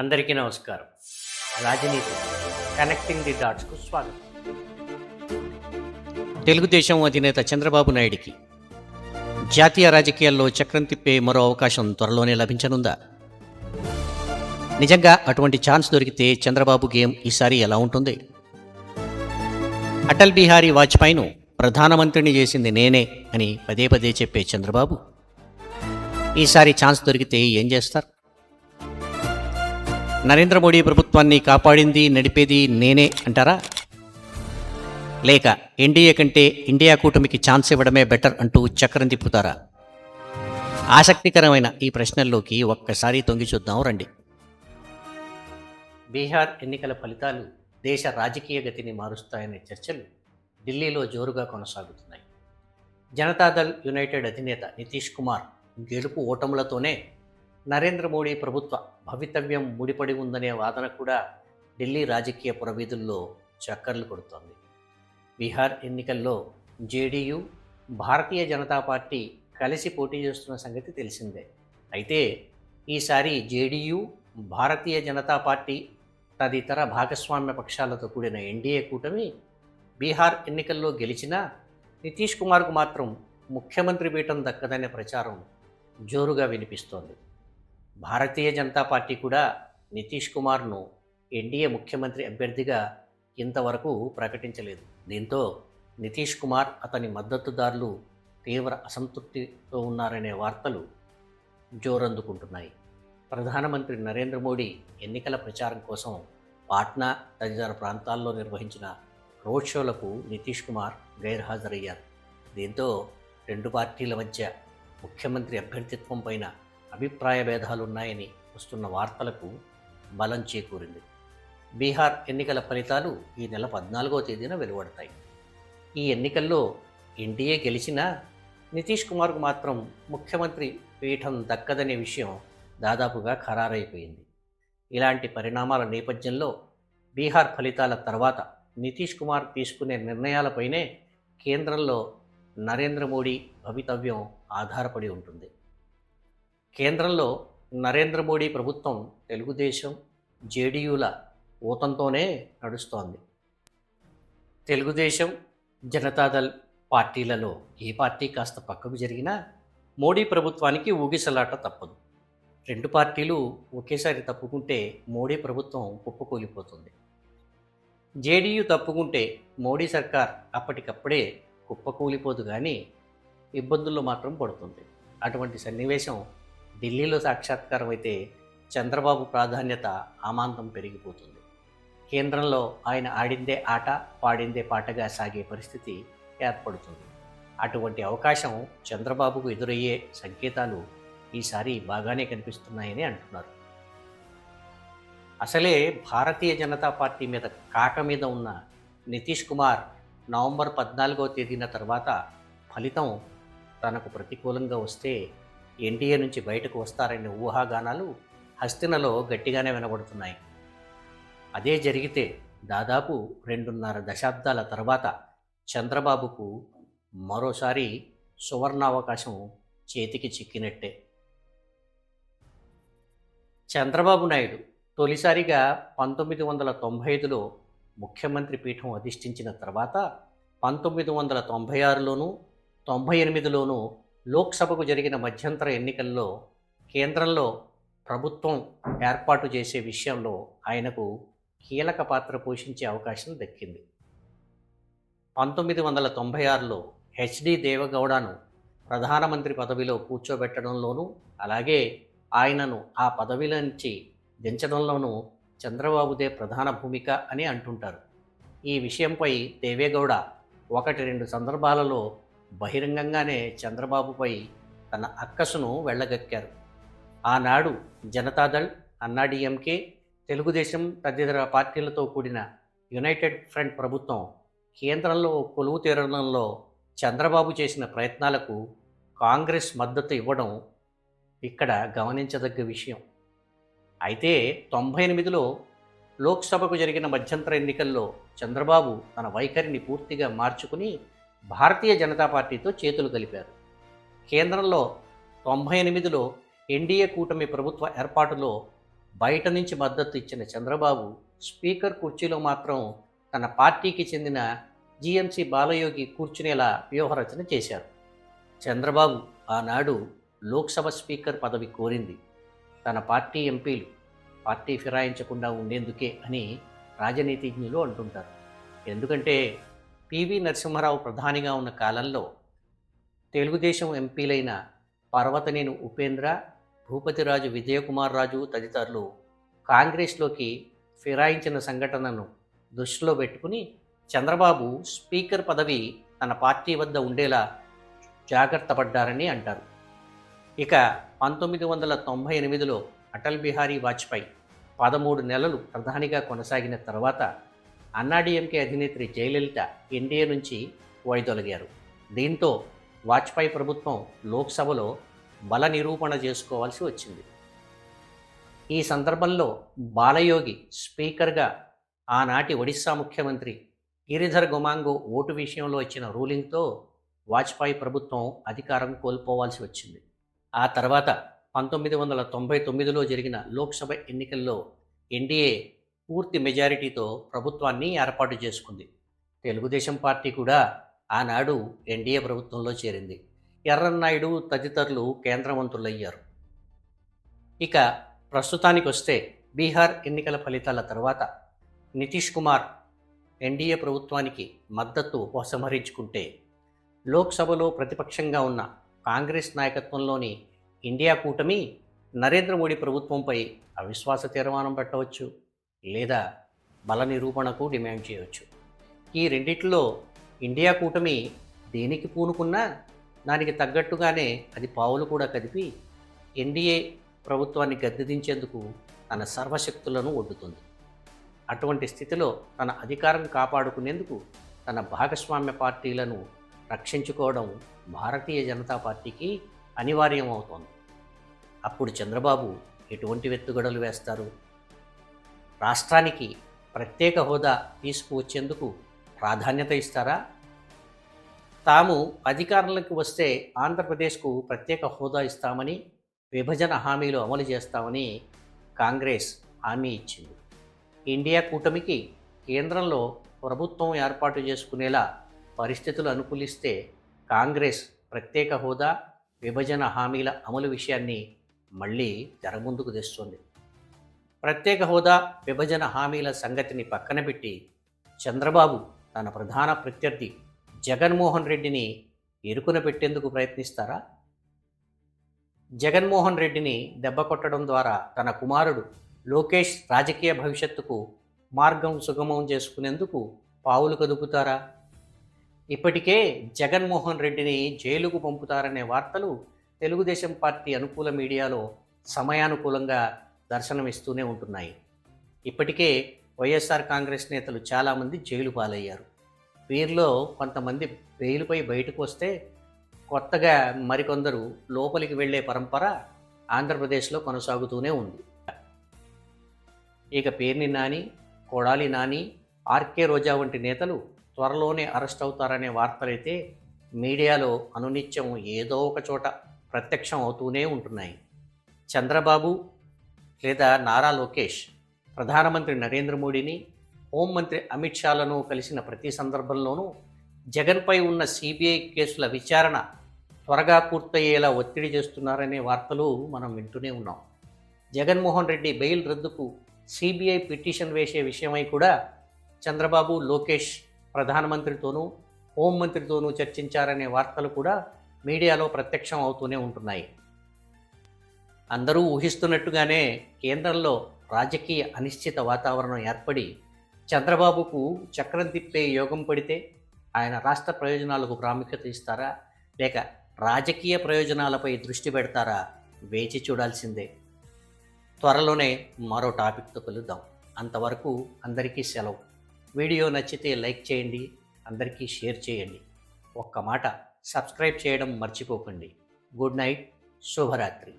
అందరికీ నమస్కారం. రాజనీతి కనెక్టింగ్ ది డాట్స్కు స్వాగతం. తెలుగుదేశం అధినేత చంద్రబాబు నాయుడికి జాతీయ రాజకీయాల్లో చక్రం తిప్పే మరో అవకాశం త్వరలోనే లభించనుందా? నిజంగా అటువంటి ఛాన్స్ దొరికితే చంద్రబాబు గేమ్ ఈసారి ఎలా ఉంటుంది? అటల్ బిహారీ వాజ్పేయిను ప్రధానమంత్రిని చేసింది నేనే అని పదే పదే చెప్పే చంద్రబాబు. ఈసారి ఛాన్స్ దొరికితే ఏం చేస్తారు? నరేంద్ర మోడీ ప్రభుత్వాన్ని కాపాడింది నడిపేది నేనే అంటారా? లేక ఎన్డీఏ కంటే ఇండియా కూటమికి ఛాన్స్ ఇవ్వడమే బెటర్ అంటూ చక్రం తిప్పుతారా? ఆసక్తికరమైన ఈ ప్రశ్నల్లోకి ఒక్కసారి తొంగి చూద్దాం రండి. బీహార్ ఎన్నికల ఫలితాలు దేశ రాజకీయ గతిని మారుస్తాయనే చర్చలు ఢిల్లీలో జోరుగా కొనసాగుతున్నాయి. జనతాదళ్ యునైటెడ్ అధినేత నితీష్ కుమార్ గెలుపు ఓటములతోనే నరేంద్ర మోడీ ప్రభుత్వ భవితవ్యం ముడిపడి ఉందనే వాదన కూడా ఢిల్లీ రాజకీయ పురవీధుల్లో చక్కర్లు కొడుతోంది. బీహార్ ఎన్నికల్లో జేడీయూ భారతీయ జనతా పార్టీ కలిసి పోటీ చేస్తున్న సంగతి తెలిసిందే. అయితే ఈసారి జేడీయూ భారతీయ జనతా పార్టీ తదితర భాగస్వామ్య పక్షాలతో కూడిన ఎన్డీఏ కూటమి బీహార్ ఎన్నికల్లో గెలిచినా నితీష్ కుమార్కు మాత్రం ముఖ్యమంత్రి పీఠం దక్కదనే ప్రచారం జోరుగా వినిపిస్తోంది. భారతీయ జనతా పార్టీ కూడా నితీష్ కుమార్ను ఎన్డీఏ ముఖ్యమంత్రి అభ్యర్థిగా ఇంతవరకు ప్రకటించలేదు. దీంతో నితీష్ కుమార్ అతని మద్దతుదారులు తీవ్ర అసంతృప్తితో ఉన్నారనే వార్తలు జోరందుకుంటున్నాయి. ప్రధానమంత్రి నరేంద్ర మోడీ ఎన్నికల ప్రచారం కోసం పాట్నా తదితర ప్రాంతాల్లో నిర్వహించిన రోడ్ షోలకు నితీష్ కుమార్ గైర్హాజరయ్యారు. దీంతో రెండు పార్టీల మధ్య ముఖ్యమంత్రి అభ్యర్థిత్వం పైన అభిప్రాయ భేదాలున్నాయని వస్తున్న వార్తలకు బలం చేకూరింది. బీహార్ ఎన్నికల ఫలితాలు ఈ నెల పద్నాలుగో తేదీన వెలువడతాయి. ఈ ఎన్నికల్లో ఎన్డీఏ గెలిచినా నితీష్ కుమార్కు మాత్రం ముఖ్యమంత్రి పీఠం దక్కదనే విషయం దాదాపుగా ఖరారైపోయింది. ఇలాంటి పరిణామాల నేపథ్యంలో బీహార్ ఫలితాల తర్వాత నితీష్ కుమార్ తీసుకునే నిర్ణయాలపైనే కేంద్రంలో నరేంద్ర మోడీ భవితవ్యం ఆధారపడి ఉంటుంది. కేంద్రంలో నరేంద్ర మోడీ ప్రభుత్వం తెలుగుదేశం జేడీయూల ఊతంతోనే నడుస్తోంది. తెలుగుదేశం జనతాదళ్ పార్టీలలో ఏ పార్టీ కాస్త పక్కకు జరిగినా మోడీ ప్రభుత్వానికి ఊగిసలాట తప్పదు. రెండు పార్టీలు ఒకేసారి తప్పుకుంటే మోడీ ప్రభుత్వం కుప్పకూలిపోతుంది. జేడీయూ తప్పుకుంటే మోడీ సర్కార్ అప్పటికప్పుడే కుప్పకూలిపోదు కానీ ఇబ్బందుల్లో మాత్రం పడుతుంది. అటువంటి సన్నివేశం ఢిల్లీలో సాక్షాత్కారం అయితే చంద్రబాబు ప్రాధాన్యత ఆమాంతం పెరిగిపోతుంది. కేంద్రంలో ఆయన ఆడిందే ఆట పాడిందే పాటగా సాగే పరిస్థితి ఏర్పడుతుంది. అటువంటి అవకాశం చంద్రబాబుకు ఎదురయ్యే సంకేతాలు ఈసారి బాగానే కనిపిస్తున్నాయని అంటున్నారు. అసలే భారతీయ జనతా పార్టీ మీద కాక మీద ఉన్న నితీష్ కుమార్ నవంబర్ పద్నాలుగవ తేదీన తర్వాత ఫలితం తనకు ప్రతికూలంగా వస్తే ఎన్డీఏ నుంచి బయటకు వస్తారనే ఊహాగానాలు హస్తినలో గట్టిగానే వినబడుతున్నాయి. అదే జరిగితే దాదాపు రెండున్నర దశాబ్దాల తర్వాత చంద్రబాబుకు మరోసారి సువర్ణావకాశం చేతికి చిక్కినట్టే. చంద్రబాబు నాయుడు తొలిసారిగా పంతొమ్మిది వందల తొంభై ఐదులో ముఖ్యమంత్రి పీఠం అధిష్ఠించిన తర్వాత పంతొమ్మిది వందల తొంభై ఆరులోనూ తొంభై ఎనిమిదిలోనూ లోక్సభకు జరిగిన మధ్యంతర ఎన్నికల్లో కేంద్రంలో ప్రభుత్వం ఏర్పాటు చేసే విషయంలో ఆయనకు కీలక పాత్ర పోషించే అవకాశం దక్కింది. పంతొమ్మిది వందల తొంభై ఆరులో హెచ్డి దేవగౌడను ప్రధానమంత్రి పదవిలో కూర్చోబెట్టడంలోనూ అలాగే ఆయనను ఆ పదవిలో నుంచి దించడంలోనూ చంద్రబాబుదే ప్రధాన భూమిక అని అంటుంటారు. ఈ విషయంపై దేవేగౌడ ఒకటి రెండు సందర్భాలలో బహిరంగంగానే చంద్రబాబుపై తన అక్కసును వెళ్ళగక్కారు. ఆనాడు జనతాదళ్ అన్నాడీఎంకే తెలుగుదేశం తదితర పార్టీలతో కూడిన యునైటెడ్ ఫ్రంట్ ప్రభుత్వం కేంద్రంలో కొలువు తీరడంలో చంద్రబాబు చేసిన ప్రయత్నాలకు కాంగ్రెస్ మద్దతు ఇవ్వడం ఇక్కడ గమనించదగ్గ విషయం. అయితే తొంభై ఎనిమిదిలో లోక్సభకు జరిగిన మధ్యంతర ఎన్నికల్లో చంద్రబాబు తన వైఖరిని పూర్తిగా మార్చుకుని భారతీయ జనతా పార్టీతో చేతులు కలిపారు. కేంద్రంలో తొంభై ఎనిమిదిలో ఎన్డీఏ కూటమి ప్రభుత్వ ఏర్పాటులో బయట నుంచి మద్దతు ఇచ్చిన చంద్రబాబు స్పీకర్ కుర్చీలో మాత్రం తన పార్టీకి చెందిన జీఎంసీ బాలయోగి కూర్చునేలా వ్యూహరచన చేశారు. చంద్రబాబు ఆనాడు లోక్సభ స్పీకర్ పదవి కోరింది. తన పార్టీ ఎంపీలు పార్టీ ఫిరాయించకుండా ఉండేందుకే అని రాజనీతిజ్ఞులు అంటుంటారు. ఎందుకంటే పివి నరసింహారావు ప్రధానిగా ఉన్న కాలంలో తెలుగుదేశం ఎంపీలైన పర్వతనేని ఉపేంద్ర భూపతిరాజు విజయకుమార్ రాజు తదితరులు కాంగ్రెస్లోకి ఫిరాయించిన సంఘటనను దృష్టిలో పెట్టుకుని చంద్రబాబు స్పీకర్ పదవి తన పార్టీ వద్ద ఉండేలా జాగ్రత్త పడ్డారని అంటారు. ఇక పంతొమ్మిది వందల తొంభై ఎనిమిదిలో అటల్ బిహారీ వాజ్పేయి పదమూడు నెలలు ప్రధానిగా కొనసాగిన తర్వాత అన్నాడీఎంకే అధినేత్రి జయలలిత ఎన్డీఏ నుంచి వైదొలిగారు దీంతో వాజ్పేయి ప్రభుత్వం లోక్సభలో బల నిరూపణ చేసుకోవాల్సి వచ్చింది. ఈ సందర్భంలో బాలయోగి స్పీకర్గా ఆనాటి ఒడిశా ముఖ్యమంత్రి గిరిధర్ గుమాంగు ఓటు విషయంలో ఇచ్చిన రూలింగ్తో వాజ్పేయి ప్రభుత్వం అధికారం కోల్పోవాల్సి వచ్చింది. ఆ తర్వాత పంతొమ్మిది వందల తొంభై తొమ్మిదిలో జరిగిన లోక్సభ ఎన్నికల్లో ఎన్డీఏ పూర్తి మెజారిటీతో ప్రభుత్వాన్ని ఏర్పాటు చేసుకుంది. తెలుగుదేశం పార్టీ కూడా ఆనాడు ఎన్డీఏ ప్రభుత్వంలో చేరింది. ఎర్రన్నాయుడు తదితరులు కేంద్ర మంత్రులయ్యారు. ఇక ప్రస్తుతానికి వస్తే బీహార్ ఎన్నికల ఫలితాల తర్వాత నితీష్ కుమార్ ఎన్డీఏ ప్రభుత్వానికి మద్దతు ఉపసంహరించుకుంటే లోక్సభలో ప్రతిపక్షంగా ఉన్న కాంగ్రెస్ నాయకత్వంలోని ఇండియా కూటమి నరేంద్ర మోడీ ప్రభుత్వంపై అవిశ్వాస తీర్మానం పెట్టవచ్చు. లేదా బల నిరూపణకు డిమాండ్ చేయవచ్చు ఈ రెండిట్లో ఇండియా కూటమి దేనికి పూనుకున్నా దానికి తగ్గట్టుగానే అది పావులు కూడా కదిపి ఎన్డీఏ ప్రభుత్వాన్ని గద్దెదించేందుకు తన సర్వశక్తులను ఒడ్డుతుంది. అటువంటి స్థితిలో తన అధికారం కాపాడుకునేందుకు తన భాగస్వామ్య పార్టీలను రక్షించుకోవడం భారతీయ జనతా పార్టీకి అనివార్యం అవుతోంది అప్పుడు చంద్రబాబు ఎటువంటి వెత్తుగడలు వేస్తారు? రాష్ట్రానికి ప్రత్యేక హోదా తీసుకువచ్చేందుకు ప్రాధాన్యత ఇస్తారా? తాము అధికారంలోకి వస్తే ఆంధ్రప్రదేశ్కు ప్రత్యేక హోదా ఇస్తామని విభజన హామీలు అమలు చేస్తామని కాంగ్రెస్ హామీ ఇచ్చింది. ఇండియా కూటమికి కేంద్రంలో ప్రభుత్వం ఏర్పాటు చేసుకునేలా పరిస్థితులు అనుకూలిస్తే కాంగ్రెస్ ప్రత్యేక హోదా విభజన హామీల అమలు విషయాన్ని మళ్ళీ తెరముందుకు తెస్తుంది. ప్రత్యేక హోదా విభజన హామీల సంగతిని పక్కన పెట్టి చంద్రబాబు తన ప్రధాన ప్రత్యర్థి జగన్మోహన్ రెడ్డిని ఇరుకున పెట్టేందుకు ప్రయత్నిస్తారా? జగన్మోహన్ రెడ్డిని దెబ్బ కొట్టడం ద్వారా తన కుమారుడు లోకేష్ రాజకీయ భవిష్యత్తుకు మార్గం సుగమం చేసుకునేందుకు పావులు కదుపుతారా? ఇప్పటికే జగన్మోహన్ రెడ్డిని జైలుకు పంపుతారనే వార్తలు తెలుగుదేశం పార్టీ అనుకూల మీడియాలో సమయానుకూలంగా దర్శనమిస్తూనే ఉంటున్నాయి. ఇప్పటికే వైఎస్ఆర్ కాంగ్రెస్ నేతలు చాలామంది జైలు పాలయ్యారు. వీరిలో కొంతమంది బెయిల్పై బయటకు వస్తే కొత్తగా మరికొందరు లోపలికి వెళ్ళే పరంపర ఆంధ్రప్రదేశ్లో కొనసాగుతూనే ఉంది. ఇక పేర్ని నాని కొడాలి నాని ఆర్కే రోజా వంటి నేతలు త్వరలోనే అరెస్ట్ అవుతారనే వార్తలైతే మీడియాలో అనునిత్యం ఏదో ఒక చోట ప్రత్యక్షం అవుతూనే ఉంటున్నాయి. చంద్రబాబు లేదా నారా లోకేష్ ప్రధానమంత్రి నరేంద్ర మోడీని హోంమంత్రి అమిత్ షాలను కలిసిన ప్రతి సందర్భంలోనూ జగన్పై ఉన్న సిబిఐ కేసుల విచారణ త్వరగా పూర్తయ్యేలా ఒత్తిడి చేస్తున్నారనే వార్తలు మనం వింటూనే ఉన్నాం. జగన్మోహన్ రెడ్డి బెయిల్ రద్దుకు సిబిఐ పిటిషన్ వేసే విషయమై కూడా చంద్రబాబు లోకేష్ ప్రధానమంత్రితోనూ హోంమంత్రితోనూ చర్చించారనే వార్తలు కూడా మీడియాలో ప్రత్యక్షం అవుతూనే ఉంటున్నాయి. అందరూ ఊహిస్తున్నట్టుగానే కేంద్రంలో రాజకీయ అనిశ్చిత వాతావరణం ఏర్పడి చంద్రబాబుకు చక్రం తిప్పే యోగం పడితే ఆయన రాష్ట్ర ప్రయోజనాలకు ప్రాముఖ్యత ఇస్తారా? లేక రాజకీయ ప్రయోజనాలపై దృష్టి పెడతారా? వేచి చూడాల్సిందే. త్వరలోనే మరో టాపిక్తో కలుద్దాం. అంతవరకు అందరికీ సెలవు. వీడియో నచ్చితే లైక్ చేయండి అందరికీ షేర్ చేయండి. ఒక్క మాట సబ్స్క్రైబ్ చేయడం మర్చిపోకండి. Good night శుభరాత్రి.